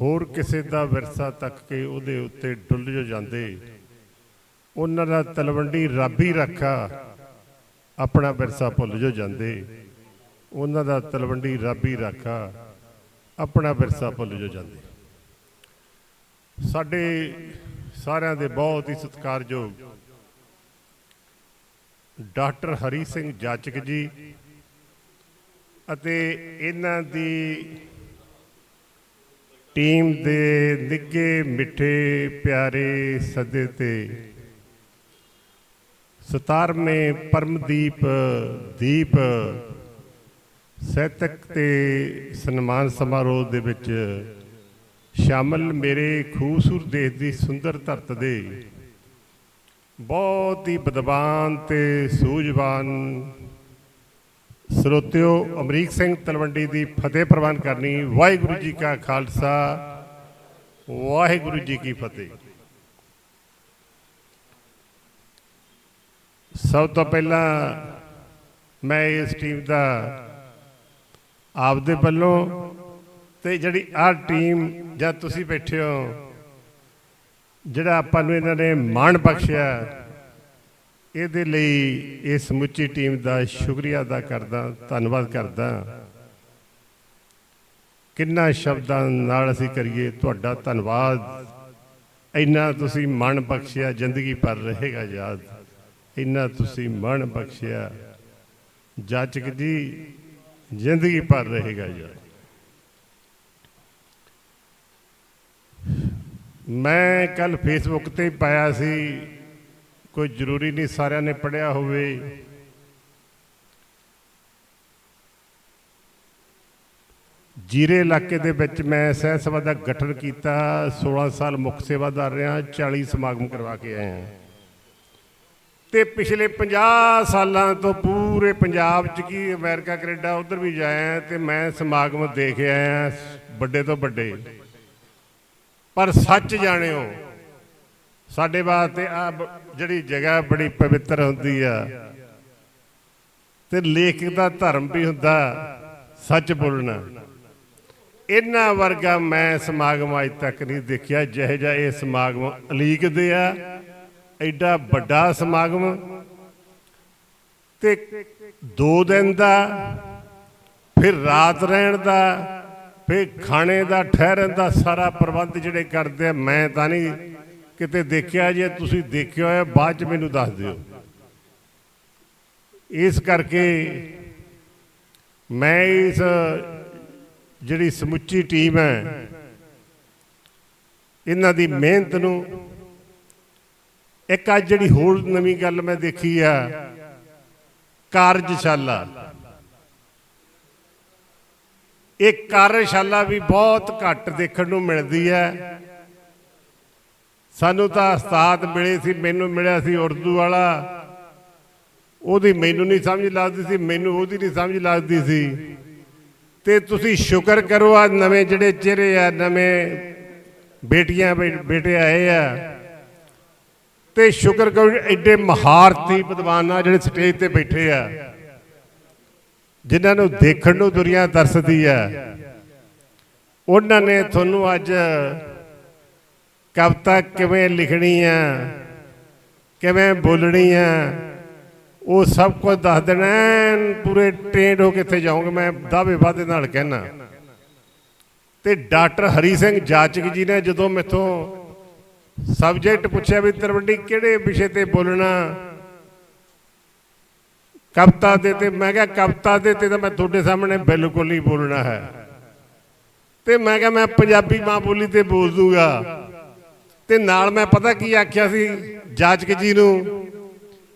ਹੋਰ ਕਿਸੇ ਦਾ ਵਿਰਸਾ ਤੱਕ ਕੇ ਉਹਦੇ ਉੱਤੇ ਡੁੱਲ ਜੋ ਜਾਂਦੇ। ਉਹਨਾਂ ਦਾ ਤਲਵੰਡੀ ਰਾਬੀ ਰੱਖਾ, ਆਪਣਾ ਵਿਰਸਾ ਭੁੱਲ ਜੋ ਜਾਂਦੇ। ਉਹਨਾਂ ਦਾ ਤਲਵੰਡੀ ਰਾਬੀ ਰੱਖਾ, ਆਪਣਾ ਵਿਰਸਾ ਭੁੱਲ ਜੋ ਜਾਂਦੇ। ਸਾਡੇ ਸਾਰਿਆਂ ਦੇ ਬਹੁਤ ਹੀ ਸਤਿਕਾਰਯੋਗ ਡਾਕਟਰ ਹਰੀ ਸਿੰਘ ਜਾਚਕ ਜੀ ਅਤੇ ਇਹਨਾਂ ਦੀ ਟੀਮ ਦੇ ਨਿੱਘੇ, ਮਿੱਠੇ, ਪਿਆਰੇ ਸੱਦੇ ਤੇ। 17ਵੇਂ ਪਰਮਦੀਪ, ਦੀਪ। ਸਾਹਿਤਕ ਤੇ ਸਨਮਾਨ ਸਮਾਰੋਹ ਦੇ ਵਿੱਚ ਸ਼ਾਮਲ ਮੇਰੇ ਖੂਬਸੂਰਤ ਦੇਸ਼ ਦੀ ਸੁੰਦਰ ਧਰਤ ਦੇ। ਬਹੁਤ ਹੀ ਵਿਦਵਾਨ ਤੇ ਸੂਝਵਾਨ ਸਰੋਤਿਓ, ਅਮਰੀਕ ਸਿੰਘ ਤਲਵੰਡੀ ਦੀ ਫਤਿਹ ਪ੍ਰਵਾਨ ਕਰਨੀ, ਵਾਹਿਗੁਰੂ ਜੀ ਕਾ ਖਾਲਸਾ, ਵਾਹਿਗੁਰੂ ਜੀ ਕੀ ਫਤਿਹ। ਸਭ ਤੋਂ ਪਹਿਲਾਂ ਮੈਂ ਇਸ ਟੀਮ ਦਾ ਆਪਦੇ ਵੱਲੋਂ ਤੇ ਜਿਹੜੀ ਆਹ ਟੀਮ ਜਾਂ ਤੁਸੀਂ ਬੈਠੇ ਹੋ, ਜਿਹੜਾ ਆਪਾਂ ਨੂੰ ਇਹਨਾਂ ਨੇ ਮਾਣ ਬਖਸ਼ਿਆ ਇਹਦੇ ਲਈ ਇਹ ਸਮੁੱਚੀ ਟੀਮ ਦਾ ਸ਼ੁਕਰੀਆ ਅਦਾ ਕਰਦਾ, ਧੰਨਵਾਦ ਕਰਦਾ। ਕਿੰਨਾ ਸ਼ਬਦਾਂ ਨਾਲ ਅਸੀਂ ਕਰੀਏ ਤੁਹਾਡਾ ਧੰਨਵਾਦ। ਇੰਨਾ ਤੁਸੀਂ ਮਨ ਬਖਸ਼ਿਆ, ਜ਼ਿੰਦਗੀ ਭਰ ਰਹੇਗਾ ਯਾਦ। ਇੰਨਾ ਤੁਸੀਂ ਮਨ ਬਖਸ਼ਿਆ। ਜਾਚਕ ਜੀ, ਜ਼ਿੰਦਗੀ ਭਰ ਰਹੇਗਾ ਯਾਦ। ਮੈਂ ਕੱਲ ਫੇਸਬੁੱਕ ਤੇ ਪਾਇਆ ਸੀ ਕੋਈ ਜ਼ਰੂਰੀ ਨਹੀਂ ਸਾਰਿਆਂ ਨੇ ਪੜਿਆ ਹੋਵੇ। ਜੀਰੇ ਇਲਾਕੇ ਦੇ ਵਿੱਚ ਮੈਂ ਸਹਿ ਸਭਾ ਦਾ ਗਠਨ ਕੀਤਾ 16 ਸਾਲ ਮੁੱਖ ਸੇਵਾਦਾਰ ਰਿਹਾ 40 ਸਮਾਗਮ ਕਰਵਾ ਕੇ ਆਇਆ ਹਾਂ। ਤੇ ਪਿਛਲੇ 50 ਸਾਲਾਂ ਤੋਂ ਪੂਰੇ ਪੰਜਾਬ 'ਚ ਕੀ ਅਮਰੀਕਾ, ਕੈਨੇਡਾ ਉਧਰ ਵੀ ਜਾਇਆ ਤੇ ਮੈਂ ਸਮਾਗਮ ਦੇਖ ਆਇਆ ਵੱਡੇ ਤੋਂ ਵੱਡੇ। ਪਰ ਸੱਚ ਜਾਣਿਓ ਸਾਡੇ ਵਾਸਤੇ ਆ ਜਿਹੜੀ ਜਗ੍ਹਾ ਬੜੀ ਪਵਿੱਤਰ ਹੁੰਦੀ ਆ। ਤੇ ਲੇਖਕ ਦਾ ਧਰਮ ਵੀ ਹੁੰਦਾ, ਸੱਚ ਬੋਲਣਾ। ਇਹਨਾਂ ਵਰਗਾ ਮੈਂ ਸਮਾਗਮ ਅਜ ਤੱਕ ਨਹੀਂ ਦੇਖਿਆ। ਜਿਹੇ ਜਿਹਾ ਇਹ ਸਮਾਗਮ ਅਲੀਕਦੇ ਆ, ਐਡਾ ਵੱਡਾ ਸਮਾਗਮ। ਤੇ 2 ਦਿਨ ਦਾ, ਫਿਰ ਰਾਤ ਰਹਿਣ ਦਾ, ਫਿਰ ਖਾਣੇ ਦਾ, ਠਹਿਰਨ ਦਾ ਸਾਰਾ ਪ੍ਰਬੰਧ ਜਿਹੜੇ ਕਰਦੇ ਆ, ਮੈਂ ਤਾਂ ਨਹੀਂ ਕਿਤੇ ਦੇਖਿਆ ਜੇ ਤੁਸੀਂ ਦੇਖਿਆ ਹੋਇਆ, ਬਾਅਦ ਚ ਮੈਨੂੰ ਦੱਸ ਦਿਓ। ਇਸ ਕਰਕੇ ਮੈਂ ਇਸ ਜਿਹੜੀ ਸਮੁੱਚੀ ਟੀਮ ਹੈ, ਇਹਨਾਂ ਦੀ ਮਿਹਨਤ ਨੂੰ ਇੱਕ ਅੱਜ ਜਿਹੜੀ ਹੋਰ ਨਵੀਂ ਗੱਲ ਮੈਂ ਦੇਖੀ ਆ, ਕਾਰਜਸ਼ਾਲਾ। ਇਹ ਕਾਰਜਸ਼ਾਲਾ ਵੀ ਬਹੁਤ ਘੱਟ ਦੇਖਣ ਨੂੰ ਮਿਲਦੀ ਹੈ। ਸਾਨੂੰ ਤਾਂ ਉਸਤਾਦ ਮਿਲੇ ਸੀ, ਮੈਨੂੰ ਮਿਲਿਆ ਸੀ ਉਰਦੂ ਵਾਲਾ। ਉਹਦੀ ਮੈਨੂੰ ਨਹੀਂ ਸਮਝ ਲੱਗਦੀ ਸੀ, ਮੈਨੂੰ ਉਹਦੀ ਨਹੀਂ ਸਮਝ ਲੱਗਦੀ ਸੀ। ਤੇ ਤੁਸੀਂ ਸ਼ੁਕਰ ਕਰੋ, ਆ ਨਵੇਂ ਜਿਹੜੇ ਚਿਹਰੇ ਆ, ਨਵੇਂ ਬੇਟੀਆਂ ਬੇਟੇ ਆਏ ਆ। ਤੇ ਸ਼ੁਕਰ ਕਰੋ, ਐਡੇ ਮਹਾਰਤੀ ਵਿਦਵਾਨ ਆ ਜਿਹੜੇ ਸਟੇਜ ਤੇ ਬੈਠੇ ਆ, ਜਿਨ੍ਹਾਂ ਨੂੰ ਦੇਖਣ ਨੂੰ ਦੁਨੀਆ ਤਰਸਦੀ ਆ। ਉਹਨਾਂ ਨੇ ਤੁਹਾਨੂੰ ਅੱਜ ਕਵਿਤਾ ਕਿਵੇਂ ਲਿਖਣੀ ਆ ਕਿਵੇਂ ਬੋਲਣੀ ਆ ਉਹ ਸਭ ਕੁਝ ਦੱਸ ਦੇਣਾ ਪੂਰੇ ਟ੍ਰੇਨਡ ਹੋ ਕੇ ਇੱਥੇ ਜਾਓਗੇ ਮੈਂ ਦਾਅਵੇ ਵਾਦੇ ਨਾਲ ਕਹਿਣਾ ਤੇ ਡਾਕਟਰ ਹਰੀ ਸਿੰਘ ਜਾਚਕ ਜੀ ਨੇ ਜਦੋਂ ਮੈਥੋਂ ਸਬਜੈਕਟ ਪੁੱਛਿਆ ਵੀ ਤਰਵੰਡੀ ਕਿਹੜੇ ਵਿਸ਼ੇ ਤੇ ਬੋਲਣਾ, ਕਵਿਤਾ ਦੇ ਤੇ, ਮੈਂ ਕਿਹਾ ਕਵਿਤਾ ਦੇ ਤੇ ਤਾਂ ਮੈਂ ਤੁਹਾਡੇ ਸਾਹਮਣੇ ਬਿਲਕੁਲ ਨਹੀਂ ਬੋਲਣਾ ਹੈ। ਤੇ ਮੈਂ ਕਿਹਾ ਮੈਂ ਪੰਜਾਬੀ ਮਾਂ ਬੋਲੀ ਤੇ ਬੋਲ ਦੂਗਾ। ਤੇ ਨਾਲ ਮੈਂ ਪਤਾ ਕੀ ਆਖਿਆ ਸੀ? ਜਾਚਕ ਜੀ ਨੂੰ,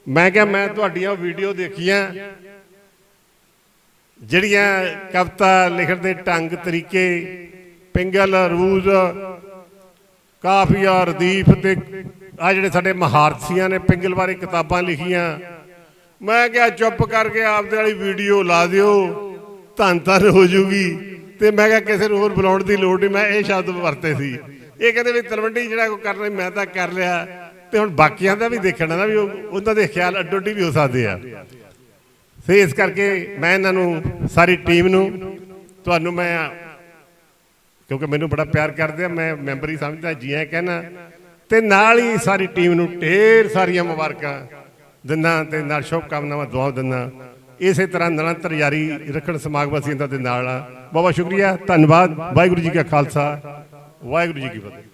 ਮੈਂ ਕਿਹਾ, ਮੈਂ ਤੁਹਾਡੀਆਂ ਵੀਡੀਓ ਦੇਖੀਆਂ। ਜਿਹੜੀਆਂ ਕਵਿਤਾ ਲਿਖਣ ਦੇ ਢੰਗ, ਤਰੀਕੇ, ਪਿੰਗਲ, ਰੂਜ਼, ਕਾਫੀਆ ਰਦੀਫ ਤੇ ਆ ਜਿਹੜੇ ਸਾਡੇ ਮਹਾਰਥੀਆਂ ਨੇ ਪਿੰਗਲ ਬਾਰੇ ਕਿਤਾਬਾਂ ਲਿਖੀਆਂ। ਮੈਂ ਕਿਹਾ, ਚੁੱਪ ਕਰਕੇ ਆਪਦੇ ਵਾਲੀ ਵੀਡੀਓ ਲਾ ਦਿਓ ਧੰਨ ਧੰਨ ਹੋ ਜੂਗੀ। ਤੇ ਮੈਂ ਕਿਹਾ, ਕਿਸੇ ਨੂੰ ਹੋਰ ਬੁਲਾਉਣ ਦੀ ਲੋੜ ਨਹੀਂ। ਮੈਂ ਇਹ ਸ਼ਬਦ ਵਰਤੇ ਸੀ। ਇਹ ਕਹਿੰਦੇ ਵੀ ਤਲਵੰਡੀ ਜਿਹੜਾ ਕੋ ਕਰਨਾ ਮੈਂ ਤਾਂ ਕਰ ਲਿਆ। ਤੇ ਹੁਣ ਬਾਕੀਆਂ ਦਾ ਵੀ ਦੇਖਣਾ ਨਾ ਵੀ ਉਹਨਾਂ ਦੇ ਖਿਆਲ ਅੱਡੋ ਅੱਡੀ ਵੀ ਹੋ ਸਕਦੇ ਆ। ਸੋ ਇਸ ਕਰਕੇ ਮੈਂ ਇਹਨਾਂ ਨੂੰ, ਸਾਰੀ ਟੀਮ ਨੂੰ, ਤੁਹਾਨੂੰ ਮੈਂ ਕਿਉਂਕਿ ਮੈਨੂੰ ਬੜਾ ਪਿਆਰ ਕਰਦੇ ਆ, ਮੈਂ ਮੈਂਬਰ ਹੀ ਸਮਝਦਾ, ਜੀ ਐ ਕਹਿਣਾ। ਤੇ ਨਾਲ ਹੀ ਸਾਰੀ ਟੀਮ ਨੂੰ ਢੇਰ ਸਾਰੀਆਂ ਮੁਬਾਰਕਾਂ ਦਿੰਦਾ ਤੇ ਨਾਲ ਸ਼ੁਭ ਕਾਮਨਾਵਾਂ ਦੁਆ ਦਿੰਦਾ। ਇਸੇ ਤਰ੍ਹਾਂ ਨਿਰੰਤਰ ਜਾਰੀ ਰੱਖਣ ਸਮਾਗਮ ਅਸੀਂ ਇਹਨਾਂ ਦੇ ਨਾਲ ਆ। ਬਹੁਤ ਬਹੁਤ ਸ਼ੁਕਰੀਆ, ਧੰਨਵਾਦ, ਵਾਹਿਗੁਰੂ ਜੀ ਕਾ ਖਾਲਸਾ। ਵਾਹਿਗੁਰੂ ਜੀ ਕੀ ਫਤਿਹ।